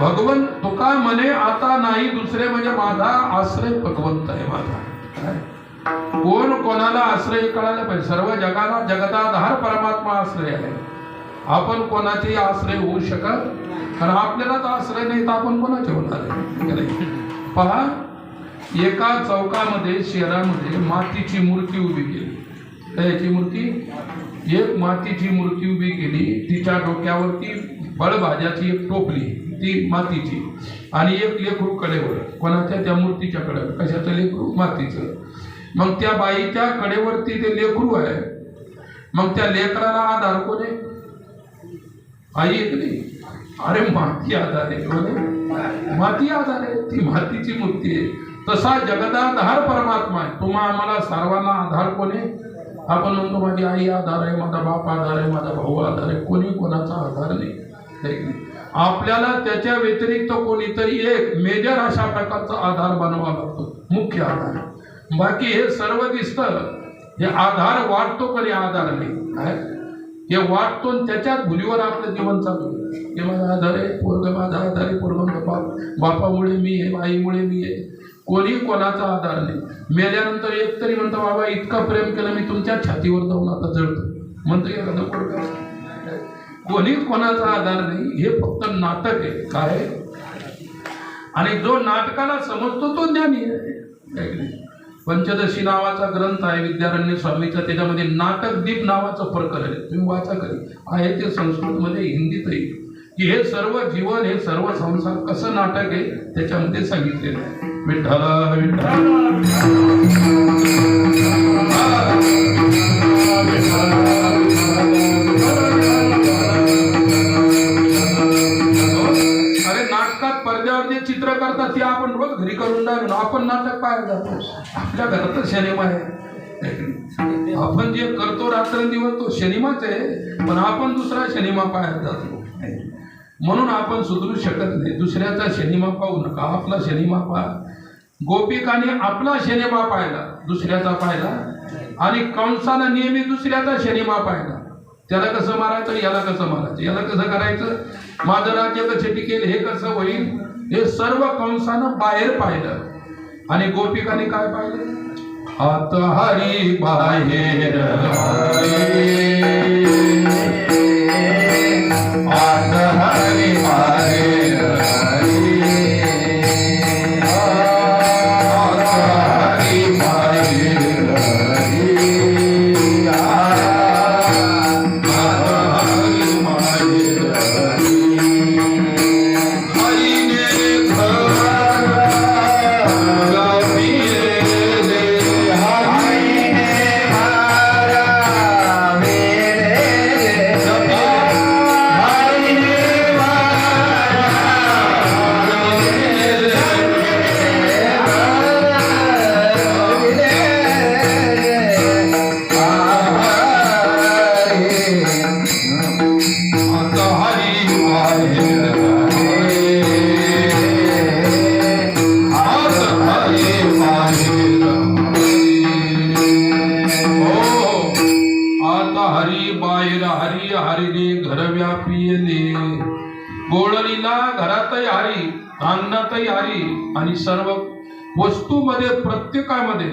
भगवन तुका म्हणे आता नाही दुसरे म्हणजे माझा आश्रय भगवंत आहे माझा. कोण कोणाला आश्रय कळायला पाहिजे? सर्व जगाला जगताधार परमात्मा आश्रय आहे. आपण कोणाचे आश्रय होऊ शकत कारण आपल्यालाच आश्रय नाही तर आपण कोणाचे होणार आहे? पहा एका चौकामध्ये शहरामध्ये मातीची मूर्ती उभी केली. त्याची मूर्ती? एक मातीची मूर्ती उभी केली. तिच्या डोक्यावरती फळभाज्याची एक टोपली. ती मातीची. आणि एक लेखरू कडेवर कोणाच्या त्या मूर्तीच्या कडे कशाचं लेखरू मातीचं. मग त्या बाईच्या कडेवरती ते लेखरू आहे. मग त्या लेकराला आधार कोण आहे? आई एक नाही? अरे माती आधार आहे कोण माती आधार आहे. ती मातीची मूर्ती आहे. तसा जगदाधार परमात्मा आहे. तुम्हा आम्हाला सर्वांना आधार कोण आहे? आपण म्हणतो माझी आई आधार आहे माझा बाप आधार आहे माझा भाऊ आधार आहे. कोणी कोणाचा आधार नाही. नाही? आपल्याला त्याच्या व्यतिरिक्त कोणीतरी एक मेजर अशा प्रकारचा आधार बनवा लागतो. मुख्य आधार. बाकी हे सर्व दिसतं हे आधार वाटतो पण हे आधार नाही? काय? हे वाटतो त्याच्याच भुलीवर आपलं जीवन चालू हे माझा आधार आहे पोरग माझा आधार आहे पोरग बापा बापामुळे मी आहे आईमुळे मी आहे. कोणी कोणाचा आधार नाही. मेल्यानंतर एक तरी म्हणतो बाबा इतकं प्रेम केलं मी तुमच्या छातीवर जाऊन आता जळतो. म्हणतो एखादं कोणीच कोणाचा आधार नाही हे फक्त नाटक आहे. काय? आणि जो नाटकाला समजतो तो ज्ञानी आहे. पंचदशी नावाचा ग्रंथ आहे विद्यारण्य स्वामीचा. त्याच्यामध्ये नाटक दीप नावाचं प्रकरण आहे. तुम्ही वाचा करी आहे ते संस्कृतमध्ये हिंदीतही. की हे सर्व जीवन हे सर्व संसार कसं नाटक आहे त्याच्यामध्ये सांगितलेलं आहे. विठ्ठल विठ्ठल. घरी करून नाही आपण नाटक पाहायला जातो. आपल्या घरातच सिनेमा आहे. आपण जे करतो रात्रंदिवस तो सिनेमाच आहे पण आपण दुसरा सिनेमा पाहायला जातो. म्हणून आपण सुधरू शकत नाही. दुसऱ्याचा सिनेमा पाहू नका आपला सिनेमा पाहा. गोपिकाने आपला सिनेमा पाहिला दुसऱ्याचा पाहिला आणि कंसानं नेहमी दुसऱ्याचा सिनेमा पाहिला. त्याला कसं मारायचं याला कसं मारायचं? याला कसं करायचं? माझं राज्य कसे टिकेल हे कसं होईल? हे सर्व कंसानं बाहेर पाहिलं. आणि गोपिकाने काय पाहिलं? हात हरी बाहेर हात घरातही हरी अंगणातही हरी आणि सर्व वस्तूमध्ये प्रत्येकामध्ये